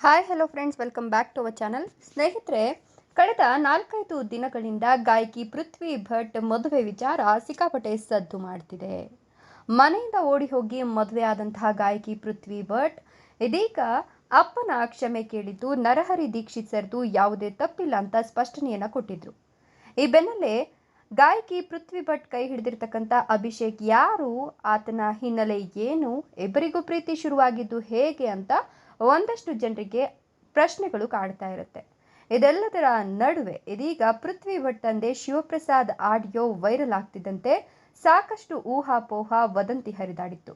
Hi hello friends welcome back to our channel ಸ್ನೇಹಿತರೆ, ಕಳೆದ ನಾಲ್ಕೈದು ದಿನಗಳಿಂದ ಗಾಯಕಿ ಪೃಥ್ವಿ ಭಟ್ ಮದುವೆ ವಿಚಾರ ಸಿಕ್ಕಾಪಟ್ಟೆ ಸದ್ದು ಮಾಡ್ತಿದೆ. ಮನೆಯಿಂದ ಓಡಿ ಹೋಗಿ ಮದುವೆ ಆದಂತಹ ಗಾಯಕಿ ಪೃಥ್ವಿ ಭಟ್, ಇದೀಗ ಅಪ್ಪನ ಕ್ಷಮೆ ಕೇಳಿದ್ದು ನರಹರಿ ದೀಕ್ಷಿತ್ ಸರ್ದು ಯಾವುದೇ ತಪ್ಪಿಲ್ಲ ಅಂತ ಸ್ಪಷ್ಟನೆಯನ್ನು ಕೊಟ್ಟಿದ್ರು. ಈ ಬೆನ್ನಲ್ಲೇ ಗಾಯಕಿ ಪೃಥ್ವಿ ಭಟ್ ಕೈ ಹಿಡಿದಿರ್ತಕ್ಕಂಥ ಅಭಿಷೇಕ್ ಯಾರು, ಆತನ ಹಿನ್ನೆಲೆ ಏನು ಇಬ್ಬರಿಗೂ ಪ್ರೀತಿ ಶುರುವಾಗಿದ್ದು ಹೇಗೆ ಅಂತ ಒಂದಷ್ಟು ಜನರಿಗೆ ಪ್ರಶ್ನೆಗಳು ಕಾಡ್ತಾ ಇರುತ್ತೆ. ಇದೆಲ್ಲದರ ನಡುವೆ ಇದೀಗ ಪೃಥ್ವಿ ಭಟ್ ತಂದೆ ಶಿವಪ್ರಸಾದ್ ಆಡಿಯೋ ವೈರಲ್ ಆಗ್ತಿದ್ದಂತೆ ಸಾಕಷ್ಟು ಊಹಾಪೋಹ ವದಂತಿ ಹರಿದಾಡಿತ್ತು.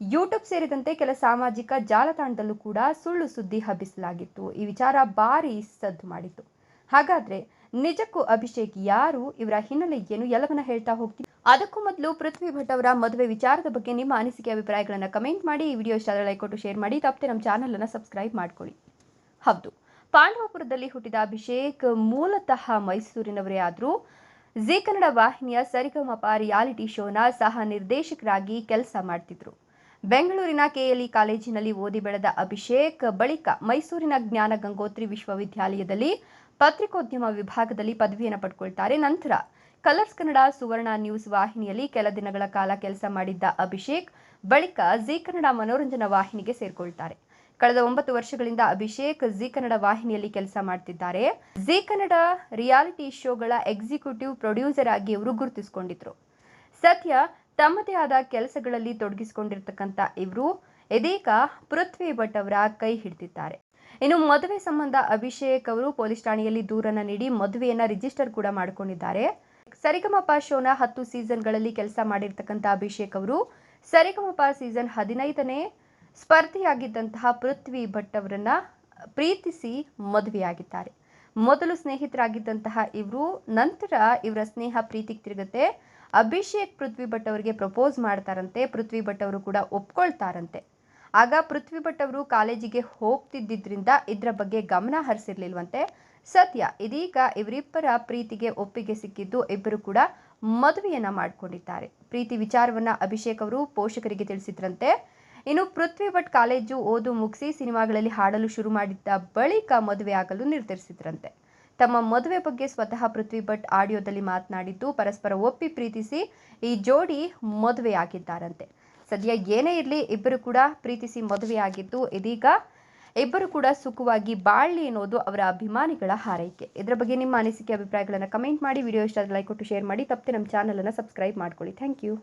ಯೂಟ್ಯೂಬ್ ಸೇರಿದಂತೆ ಕೆಲ ಸಾಮಾಜಿಕ ಜಾಲತಾಣದಲ್ಲೂ ಕೂಡ ಸುಳ್ಳು ಸುದ್ದಿ ಹಬ್ಬಿಸಲಾಗಿತ್ತು. ಈ ವಿಚಾರ ಭಾರಿ ಸದ್ದು ಮಾಡಿತ್ತು. ಹಾಗಾದ್ರೆ ನಿಜಕ್ಕೂ ಅಭಿಷೇಕ್ ಯಾರು? ಇವರ ಹಿನ್ನೆಲೆ ಏನು? ಎಲ್ಲವನ್ನ ಹೇಳ್ತಾ ಹೋಗ್ತೀನಿ ಅದಕ್ಕೂ ಮೊದಲು ಪೃಥ್ವಿ ಭಟ್ ಅವರ ಮದುವೆ ವಿಚಾರದ ಬಗ್ಗೆ ನಿಮ್ಮ ಅನಿಸಿಕೆ, ಅಭಿಪ್ರಾಯಗಳನ್ನು ಕಮೆಂಟ್ ಮಾಡಿ. ಈ ವಿಡಿಯೋ ಇಷ್ಟ ಲೈಕ್ ಕೊಟ್ಟು ಶೇರ್ ಮಾಡಿ. ತಪ್ಪದೆ ನಮ್ಮ ಚಾನಲ್ ಅನ್ನು ಸಬ್ಸ್ಕ್ರೈಬ್ ಮಾಡ್ಕೊಳ್ಳಿ. ಹೌದು, ಪಾಂಡವಪುರದಲ್ಲಿ ಹುಟ್ಟಿದ ಅಭಿಷೇಕ್ ಮೂಲತಃ ಮೈಸೂರಿನವರೇ ಆದರೂ, ಜೀ ಕನ್ನಡ ವಾಹಿನಿಯ ಸರಿಗಮಪ ರಿಯಾಲಿಟಿ ಶೋನ ಸಹ ನಿರ್ದೇಶಕರಾಗಿ ಕೆಲಸ ಮಾಡ್ತಿದ್ರು. ಬೆಂಗಳೂರಿನ ಕೆಎಲ್ಇ ಕಾಲೇಜಿನಲ್ಲಿ ಓದಿ ಬೆಳೆದ ಅಭಿಷೇಕ್ ಬಳಿಕ ಮೈಸೂರಿನ ಜ್ಞಾನ ಗಂಗೋತ್ರಿ ವಿಶ್ವವಿದ್ಯಾಲಯದಲ್ಲಿ ಪತ್ರಿಕೋದ್ಯಮ ವಿಭಾಗದಲ್ಲಿ ಪದವಿಯನ್ನು ಪಡ್ಕೊಳ್ತಾರೆ. ನಂತರ ಕಲರ್ಸ್ ಕನ್ನಡ ಸುವರ್ಣ ನ್ಯೂಸ್ ವಾಹಿನಿಯಲ್ಲಿ ಕೆಲ ದಿನಗಳ ಕಾಲ ಕೆಲಸ ಮಾಡಿದ್ದ ಅಭಿಷೇಕ್, ಬಳಿಕ ಜಿ ಕನ್ನಡ ಮನೋರಂಜನಾ ವಾಹಿನಿಗೆ ಸೇರ್ಕೊಳ್ತಾರೆ. ಕಳೆದ ಒಂಬತ್ತು ವರ್ಷಗಳಿಂದ ಅಭಿಷೇಕ್ ಜಿ ಕನ್ನಡ ವಾಹಿನಿಯಲ್ಲಿ ಕೆಲಸ ಮಾಡ್ತಿದ್ದಾರೆ. ಜಿ ಕನ್ನಡ ರಿಯಾಲಿಟಿ ಶೋಗಳ ಎಕ್ಸಿಕ್ಯೂಟಿವ್ ಪ್ರೊಡ್ಯೂಸರ್ ಆಗಿ ಇವರು ಗುರುತಿಸಿಕೊಂಡಿದ್ರು. ಸದ್ಯ ತಮ್ಮದೇ ಆದ ಕೆಲಸಗಳಲ್ಲಿ ತೊಡಗಿಸಿಕೊಂಡಿರ್ತಕ್ಕಂಥ ಇವರು ಇದೀಗ ಪೃಥ್ವಿ ಭಟ್ ಅವರ ಕೈ ಹಿಡಿದಿದ್ದಾರೆ. ಇನ್ನು ಮದುವೆ ಸಂಬಂಧ ಅಭಿಷೇಕ್ ಅವರು ಪೊಲೀಸ್ ಠಾಣೆಯಲ್ಲಿ ದೂರನ್ನ ನೀಡಿ ಮದುವೆಯನ್ನ ರಿಜಿಸ್ಟರ್ ಕೂಡ ಮಾಡಿಕೊಂಡಿದ್ದಾರೆ. ಸರಿಗಮಪ ಶೋನ ಹತ್ತು ಸೀಸನ್ಗಳಲ್ಲಿ ಕೆಲಸ ಮಾಡಿರ್ತಕ್ಕಂಥ ಅಭಿಷೇಕ್ ಅವರು. ಸರಿಗಮಪ ಸೀಸನ್ ಹದಿನೈದನೇ ಸ್ಪರ್ಧಿಯಾಗಿದ್ದಂತಹ ಪೃಥ್ವಿ ಭಟ್ ಅವರನ್ನ ಪ್ರೀತಿಸಿ ಮದುವೆಯಾಗಿದ್ದಾರೆ. ಮೊದಲು ಸ್ನೇಹಿತರಾಗಿದ್ದಂತಹ ಇವರು, ನಂತರ ಇವರ ಸ್ನೇಹ ಪ್ರೀತಿಗೆ ತಿರುಗುತ್ತೆ. ಅಭಿಷೇಕ್ ಪೃಥ್ವಿ ಭಟ್ ಅವರಿಗೆ ಪ್ರಪೋಸ್ ಮಾಡ್ತಾರಂತೆ, ಪೃಥ್ವಿ ಭಟ್ ಅವರು ಕೂಡ ಒಪ್ಕೊಳ್ತಾರಂತೆ. ಆಗ ಪೃಥ್ವಿ ಭಟ್ ಅವರು ಕಾಲೇಜಿಗೆ ಹೋಗ್ತಿದ್ದಿದ್ರಿಂದ ಇದರ ಬಗ್ಗೆ ಗಮನ ಹರಿಸಿರ್ಲಿಲ್ವಂತೆ. ಸತ್ಯ, ಇದೀಗ ಇವರಿಬ್ಬರ ಪ್ರೀತಿಗೆ ಒಪ್ಪಿಗೆ ಸಿಕ್ಕಿದ್ದು ಇಬ್ಬರು ಕೂಡ ಮದುವೆಯನ್ನ ಮಾಡಿಕೊಂಡಿದ್ದಾರೆ. ಪ್ರೀತಿ ವಿಚಾರವನ್ನ ಅಭಿಷೇಕ್ ಅವರು ಪೋಷಕರಿಗೆ ತಿಳಿಸಿದ್ರಂತೆ. ಇನ್ನು ಪೃಥ್ವಿ ಭಟ್ ಕಾಲೇಜು ಓದು ಮುಗಿಸಿ ಸಿನಿಮಾಗಳಲ್ಲಿ ಹಾಡಲು ಶುರು ಮಾಡಿದ್ದ ಬಳಿಕ ಮದುವೆ ಆಗಲು ನಿರ್ಧರಿಸಿದ್ರಂತೆ. ತಮ್ಮ ಮದುವೆ ಬಗ್ಗೆ ಸ್ವತಃ ಪೃಥ್ವಿ ಭಟ್ ಆಡಿಯೋದಲ್ಲಿ ಮಾತನಾಡಿದ್ದು ಪರಸ್ಪರ ಒಪ್ಪಿ ಪ್ರೀತಿಸಿ ಈ ಜೋಡಿ ಮದುವೆಯಾಗಿದ್ದಾರಂತೆ. ಸದ್ಯ ಏನೇ ಇರಲಿ ಇಬ್ಬರು ಕೂಡ ಪ್ರೀತಿಸಿ ಮದುವೆಯಾಗಿದ್ದು ಇದೀಗ ಇಬ್ಬರು ಕೂಡ ಸುಖವಾಗಿ ಬಾಳ್ಲಿ ಅನ್ನೋದು ಅವರ ಅಭಿಮಾನಿಗಳ ಹಾರೈಕೆ. ಇದರ ಬಗ್ಗೆ ನಿಮ್ಮ ಅನಿಸಿಕೆ, ಅಭಿಪ್ರಾಯಗಳನ್ನು ಕಮೆಂಟ್ ಮಾಡಿ ವಿಡಿಯೋ ಇಷ್ಟ ಲೈಕ್ ಕೊಟ್ಟು ಶೇರ್ ಮಾಡಿ, ತಪ್ಪದೆ ನಮ್ಮ ಚಾನಲನ್ನು ಸಬ್ಸ್ಕ್ರೈಬ್ ಮಾಡ್ಕೊಳ್ಳಿ. Thank you